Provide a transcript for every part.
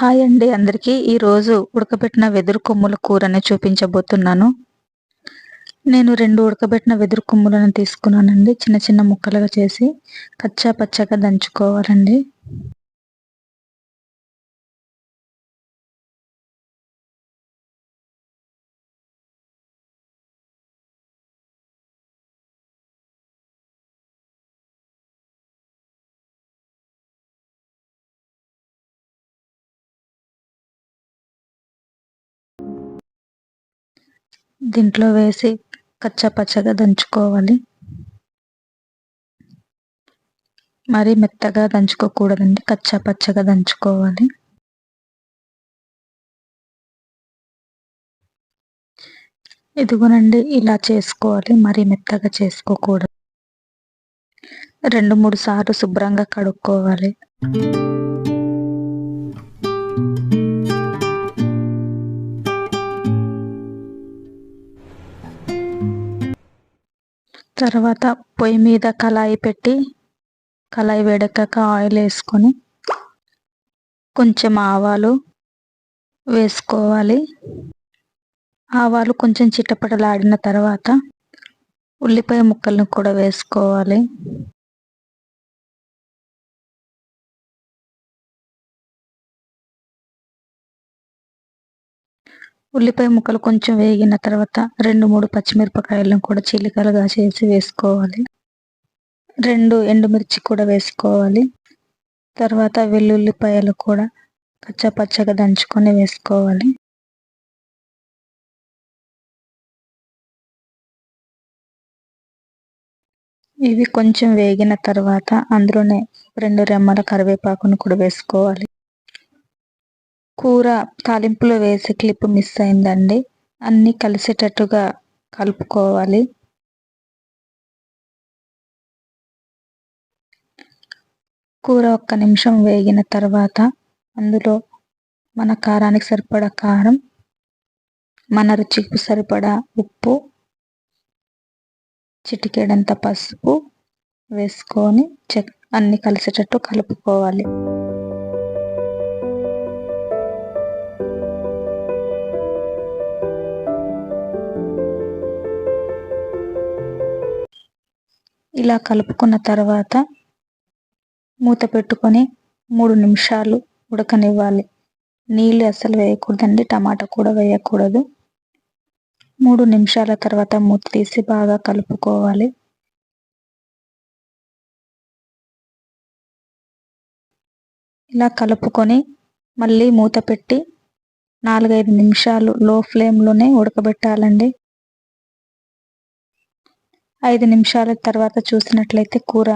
Hi అండి అందరికీ. ఈరోజు ఉడకబెట్టిన వెదురు కొమ్ముల కూరని చూపించబోతున్నాను. నేను రెండు ఉడకబెట్టిన వెదురు కొమ్ములను తీసుకున్నానండి. చిన్న చిన్న ముక్కలుగా చేసి కచ్చా పచ్చగా దంచుకోవాలండి. దీంట్లో వేసి కచ్చపచ్చగా దంచుకోవాలి. మరీ మెత్తగా దంచుకోకూడదండి కచ్చపచ్చగా దంచుకోవాలి. ఇదిగోనండి ఇలా చేసుకోవాలి మరీ మెత్తగా చేసుకోకూడదు. రెండు మూడు సార్లు శుభ్రంగా కడుక్కోవాలి. తర్వాత పొయ్యి మీద కళాయి పెట్టి కళాయి వేడెక్కాక ఆయిల్ వేసుకొని కొంచెం ఆవాలు వేసుకోవాలి. ఆవాలు కొంచెం చిట్టపటలాడిన తర్వాత ఉల్లిపాయ ముక్కలను కూడా వేసుకోవాలి. ఉల్లిపాయ ముక్కలు కొంచెం వేగిన తర్వాత రెండు మూడు పచ్చిమిరపకాయలను కూడా చిలికలుగా చేసి వేసుకోవాలి. రెండు ఎండుమిర్చి కూడా వేసుకోవాలి. తర్వాత వెల్లుల్లిపాయలు కూడా పచ్చపచ్చగా దంచుకొని వేసుకోవాలి. ఇవి కొంచెం వేగిన తర్వాత అందులోనే రెండు రెమ్మల కరివేపాకును కూడా వేసుకోవాలి. కూర తాలింపులో వేసే క్లిప్ మిస్ అయిందండి. అన్నీ కలిసేటట్టుగా కలుపుకోవాలి. కూర ఒక్క నిమిషం వేగిన తర్వాత అందులో మన కారానికి సరిపడా కారం మన రుచికి సరిపడా ఉప్పు చిటికేడంత పసుపు వేసుకొని చెక్ అన్ని కలిసేటట్టు కలుపుకోవాలి. ఇలా కలుపుకున్న తర్వాత మూత పెట్టుకొని మూడు నిమిషాలు ఉడకనివ్వాలి. నీళ్ళు అస్సలు వేయకూడదండి టమాటా కూడా వేయకూడదు. మూడు నిమిషాల తర్వాత మూత తీసి బాగా కలుపుకోవాలి. ఇలా కలుపుకొని మళ్ళీ మూత పెట్టి నాలుగైదు నిమిషాలు లో ఫ్లేమ్లోనే ఉడకబెట్టాలండి. ఐదు నిమిషాల తర్వాత చూసినట్లయితే కూర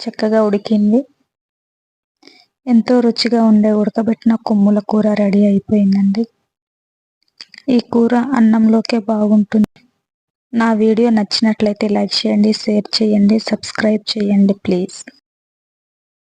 చక్కగా ఉడికింది. ఎంతో రుచిగా ఉండే ఉడకబెట్టిన కొమ్ముల కూర రెడీ అయిపోయిందండి. ఈ కూర అన్నంలోకే బాగుంటుంది. నా వీడియో నచ్చినట్లయితే లైక్ చేయండి షేర్ చేయండి సబ్స్క్రైబ్ చేయండి ప్లీజ్.